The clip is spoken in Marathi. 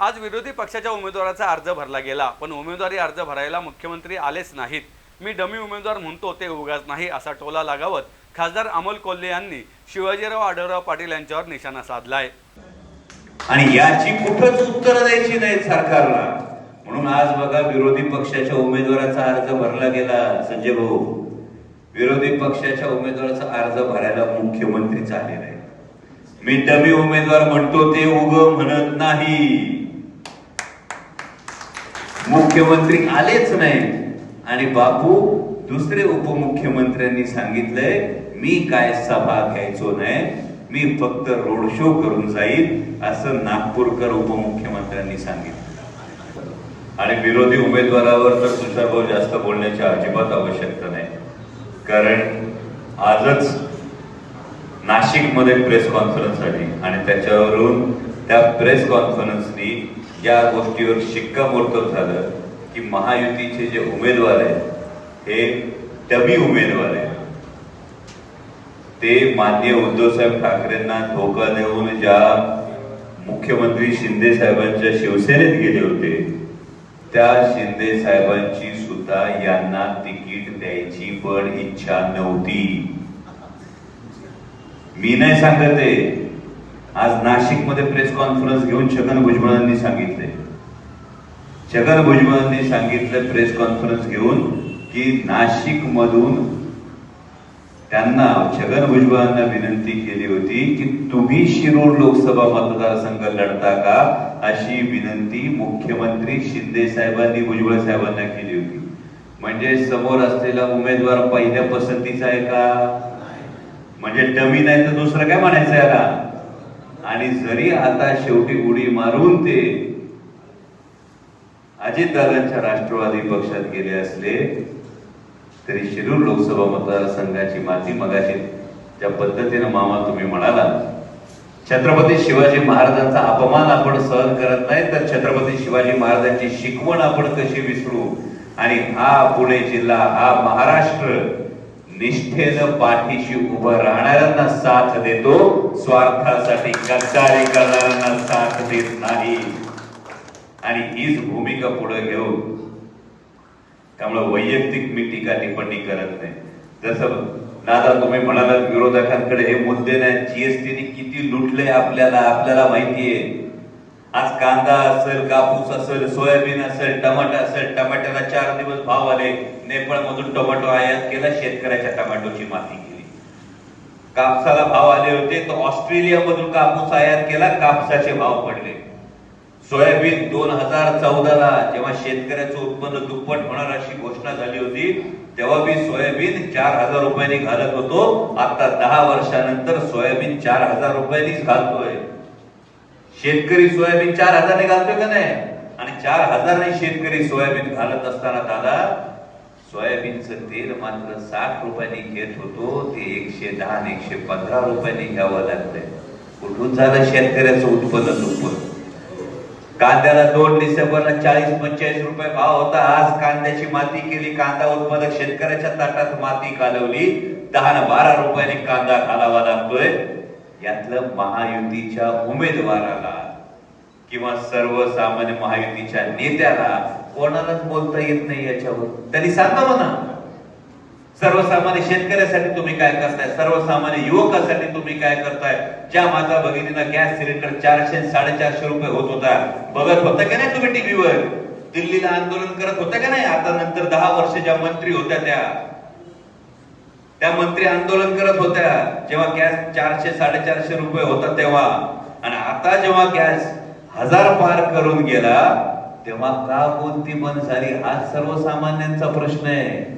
आज विरोधी पक्षाच्या उमेदवाराचा अर्ज भरला गेला पण उमेदवारी अर्ज भरायला मुख्यमंत्री आलेच नाहीत. मी डमी उमेदवार म्हणतो ते उगाच नाही असा टोला लागावत खासदार अमोल कोल्हे यांनी शिवाजीराव आढळराव पाटील यांच्यावर निशाणा साधलाय. आणि याची कुठंच उत्तर द्यायची नाही सरकारला. म्हणून आज बघा विरोधी पक्षाच्या उमेदवाराचा अर्ज भरला गेला संजय भाऊ. विरोधी पक्षाच्या उमेदवाराचा अर्ज भरायला मुख्यमंत्री चालले नाही मी डमी उमेदवार म्हणतो ते उग म्हणत नाही. मुख्यमंत्री आलेच नाही आणि बापू दुसरे उपमुख्यमंत्र्यांनी सांगितलंय मी काय सभा घ्यायचो नाही मी फक्त रोड शो करून जाईल असं नागपूरकर उपमुख्यमंत्र्यांनी सांगितलं. आणि विरोधी उमेदवारावर तर तुषारभाऊ जास्त बोलण्याची अजिबात आवश्यकता नाही. कारण आजच नाशिकमध्ये प्रेस कॉन्फरन्ससाठी आणि त्याच्यावरून त्या प्रेस कॉन्फरन्सनी या गोष्टीवर शिक्कामोर्तब झालं की महायुतीचे जे उमेदवार आहेत हे डमी उमेदवार आहेत. ते माननीय उद्धवसाहेब ठाकरेंना धोका देऊन ज्या मुख्यमंत्री शिंदे साहेबांच्या शिवसेनेत गेले होते त्या शिंदे साहेबांची सुद्धा यांना तिकीट द्यायची पण इच्छा नव्हती. मी नाही सांगत आहे. आज नाशिकमध्ये प्रेस कॉन्फरन्स घेऊन छगन भुजबळांनी सांगितले. छगन भुजबळांनी सांगितलं प्रेस कॉन्फरन्स घेऊन की नाशिक मधून त्यांना छगन भुजबळांना विनंती केली होती की तुम्ही शिरूर लोकसभा मतदारसंघ लढता का? अशी विनंती मुख्यमंत्री शिंदे साहेबांनी भुजबळ साहेबांना केली होती. म्हणजे समोर असलेला उमेदवार पहिल्या पसंतीचा आहे का? म्हणजे डमी नाही तर दुसरं काय म्हणायचं याला? आणि जरी आता शेवटी उडी मारून ते अजितदादांच्या राष्ट्रवादी पक्षात गेले असले तरी शिरूर लोकसभा मतदारसंघाची माती मगाशी ज्या पद्धतीनं मामा तुम्ही म्हणाला छत्रपती शिवाजी महाराजांचा अपमान आपण सहन करत नाही तर छत्रपती शिवाजी महाराजांची शिकवण आपण कशी विसरू? आणि हा पुणे जिल्हा हा महाराष्ट्र निष्ठेनं पाठीशी उभं राहणाऱ्यांना साथ देतो. स्वार्थासाठी गद्दारी करणाऱ्यांना साथ देत नाही. आणि हीच भूमिका पुढे घेऊन त्यामुळे वैयक्तिक मी टीका टिप्पणी करत नाही. जसं दादा तुम्ही म्हणालात विरोधकांकडे हे मुद्दे नाही. जीएसटीने किती लुटले आपल्याला आपल्याला माहितीये. आज कांदा असेल कापूस असेल सोयाबीन असेल टमाटा असेल टमाट्याला चार दिवस भाव आले नेपाळ मधून टोमॅटो आयात केला शेतकऱ्याच्या टोमॅटोची माती केली कापसाला भाव आले होते तर ऑस्ट्रेलिया मधून कापूस आयात केला कापसाचे भाव पडले. सोयाबीन दोन हजार चौदाला जेव्हा शेतकऱ्याचं उत्पन्न दुप्पट होणार अशी घोषणा झाली होती तेव्हा मी सोयाबीन चार हजार रुपयांनी घालत होतो. आता दहा वर्षानंतर सोयाबीन चार हजार रुपयांनीच घालतोय. शेतकरी सोयाबीन चार हजारने घालतोय का नाही? आणि चार हजारने शेतकरी सोयाबीन घालत असताना दादा सोयाबीनचं तेल मात्र साठ रुपयांनी घेत होतो ते एकशे दहा आणि एकशे पंधरा रुपयांनी घ्यावं लागतंय. कुठून झालं शेतकऱ्याचं उत्पन्न दुप्पट कांद्याला दोन डिसेंबरला चाळीस पंचेचाळीस रुपये भाव होता. आज कांद्याची माती केली कांदा उत्पादक शेतकऱ्याच्या ताटात माती घालवली. दहा बारा रुपयाने कांदा घालावा लागतोय. यातलं महायुतीच्या उमेदवाराला किंवा सर्वसामान्य महायुतीच्या नेत्याला कोणालाच बोलता येत नाही याच्यावर. त्यांनी सांगा म्हणा. सर्वसामान्य शेतकऱ्यासाठी तुम्ही काय करताय? सर्वसामान्य युवकासाठी तुम्ही काय करताय? ज्या माता भगिनीला गॅस सिलेंडर चारशे साडेचारशे रुपये होत होता. बघत होता का नाही तुम्ही टीव्हीवर? दिल्लीला आंदोलन करत होता का नाही? आता नंतर दहा वर्ष ज्या मंत्री होत्या त्या त्या मंत्री आंदोलन करत होत्या. जेव्हा गॅस चारशे साडेचारशे रुपये होता तेव्हा. आणि आता जेव्हा गॅस हजार पार करून गेला तेव्हा का कोणती बंद झाली? हा सर्वसामान्यांचा प्रश्न आहे.